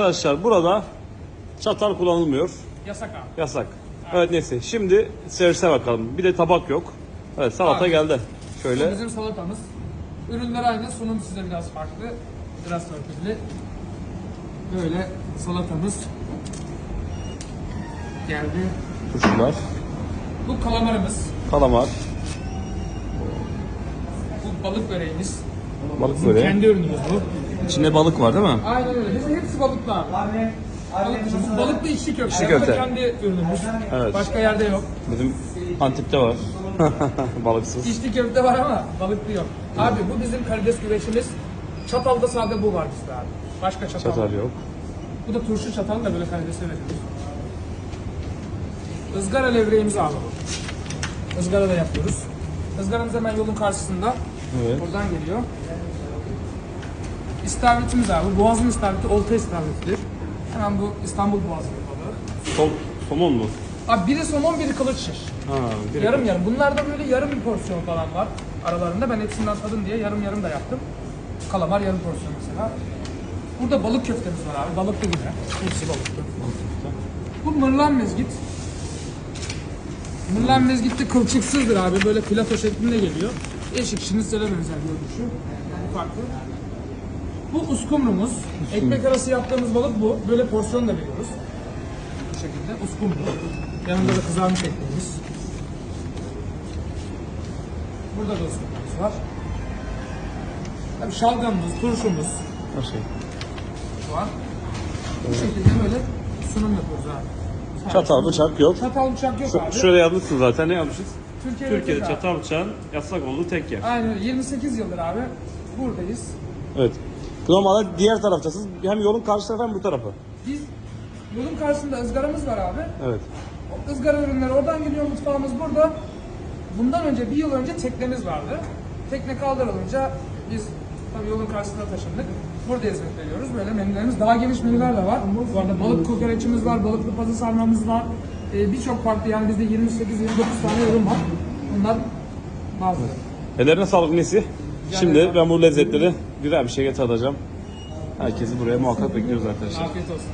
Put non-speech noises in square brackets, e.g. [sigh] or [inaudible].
Arkadaşlar burada çatal kullanılmıyor. Yasak abi. Yasak. Evet neyse. Şimdi servise bakalım. Bir de tabak yok. Evet salata Abi. geldi. Bu Şöyle. bizim salatamız. Ürünler aynı, sunum size biraz farklı. Biraz törpülü. Böyle salatamız geldi. Turşular. Bu kalamarımız. Kalamar. Bu balık böreğimiz. Balık böreği. kendi ürünümüz bu. İçinde balık var değil mi? Aynen öyle. Bizim hepsi balıklı abi. Balıklı, bu balıklı içli köfte. İçli da köfte. kendi ürünümüz. Evet. Başka yerde yok. Bizim Antep'te var. [laughs] Balıksız. İçli köfte var ama balıklı yok. Abi bu bizim karides güveçimiz. Çatalda sade bu var bizde abi. Başka çatal, Çatal yok. Bu da turşu çatalı da böyle karidese veriyoruz. Izgara levreğimiz abi bu. Izgara da yapıyoruz. Izgaramız hemen yolun karşısında. Evet. Oradan geliyor. İstavritimiz abi. Boğazın istavriti olta istavritidir. Hemen bu İstanbul Boğazı balığı. Sol, somon mu? Abi biri somon biri kılıç şiş. Ha, bir Yarım yarım. Bunlarda böyle yarım bir porsiyon falan var aralarında. Ben hepsinden tadım diye yarım yarım da yaptım. Kalamar yarım porsiyon mesela. Burada balık köftemiz var abi. Balıklı yine. Hepsi balıklı. Bu mırlan mezgit. Mırlan mezgit de kılçıksızdır abi. Böyle plato şeklinde geliyor. Eşik şinitsele benzer görünüşü. Farklı. Bu uskumrumuz. Ekmek arası yaptığımız balık bu. Böyle porsiyon da veriyoruz. Bu şekilde uskumru. Yanında da kızarmış ekmeğimiz. Burada da uskumrumuz var. Tabii şalgamımız, turşumuz Her şey. var. Bu şekilde böyle sunum yapıyoruz abi. Çatal, bıçak yok. Çatal bıçak yok abi. Şöyle yazmışsın zaten. Ne yazmışız? Türkiye'de, Türkiye'de tek abi. çatal bıçağın yasak olduğu tek yer. Aynen öyle. 28 yıldır abi buradayız. Evet. Normalde diğer taraftasınız. Hem yolun karşı tarafı hem bu tarafı. Biz yolun karşısında ızgaramız var abi. Evet. O ızgara ürünleri oradan geliyor mutfağımız burada. Bundan önce bir yıl önce teknemiz vardı. Tekne kaldırılınca biz tabii yolun karşısına taşındık. Burada hizmet veriyoruz. Böyle menülerimiz daha geniş menüler de var. Bu arada balık kokoreçimiz var, balıklı pazı sarmamız var. Ee, Birçok farklı yani bizde 28-29 tane ürün var. Bunlar bazıları. Ellerine sağlık Nesi. Şimdi ben bu lezzetleri güzel bir şekilde tadacağım. Herkesi buraya muhakkak bekliyoruz arkadaşlar. Afiyet olsun.